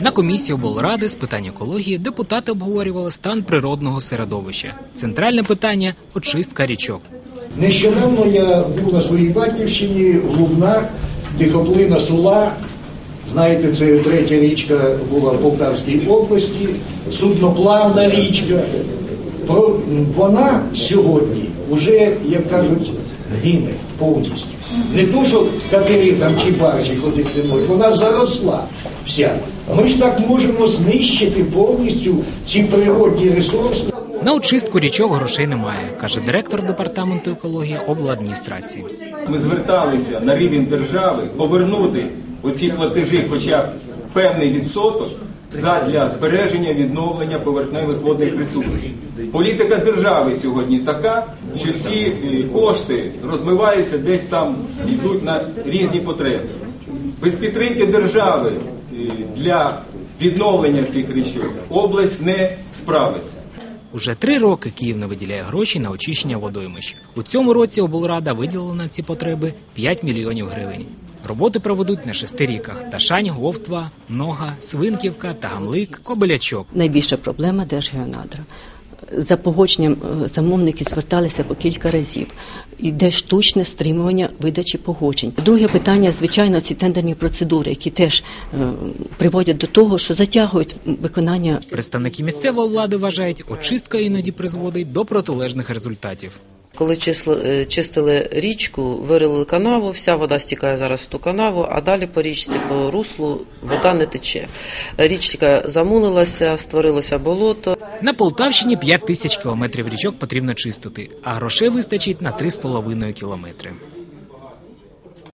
На комісії облради з питань екології депутати обговорювали стан природного середовища. Центральне питання очистка річок. Нещодавно я був на своїй батьківщині в Лубнах, тихоплина Сула. Знаєте, це третя річка була в Полтавській області, судноплавна річка. Вона сьогодні вже, як кажуть, гине повністю. Не то, що катери там чи баржі ходити не можуть, вона заросла вся. Ми ж так можемо знищити повністю ці природні ресурси. На очистку річок грошей немає, каже директор департаменту екології обладміністрації. Ми зверталися на рівень держави повернути оці платежі, хоча б певний відсоток, задля збереження відновлення поверхневих водних ресурсів. Політика держави сьогодні така, що ці е, кошти розмиваються десь там, йдуть на різні потреби. Без підтримки держави е, для відновлення цих річок область не справиться. Уже три роки Київ не виділяє гроші на очищення водоймищ. У цьому році облрада виділила на ці потреби 5 мільйонів гривень. Роботи проведуть на шести ріках: Ташань, Говтва, Нога, Свинківка, Тагамлик, Кобилячок. найбільша проблема Держгеонадра. За погодженням е, замовники зверталися по кілька разів. Іде штучне стримування видачі погоджень. Друге питання, звичайно, ці тендерні процедури, які теж е, приводять до того, що затягують виконання Представники місцевої влади вважають, очистка іноді призводить до протилежних результатів. Коли е, чистили річку, вирили канаву, вся вода стікає зараз в ту канаву, а далі по річці, по руслу вода не тече. Річка замулилася, створилося болото. На Полтавщині 5 тисяч кілометрів річок потрібно чистити, а грошей вистачить на 3,5 кілометри.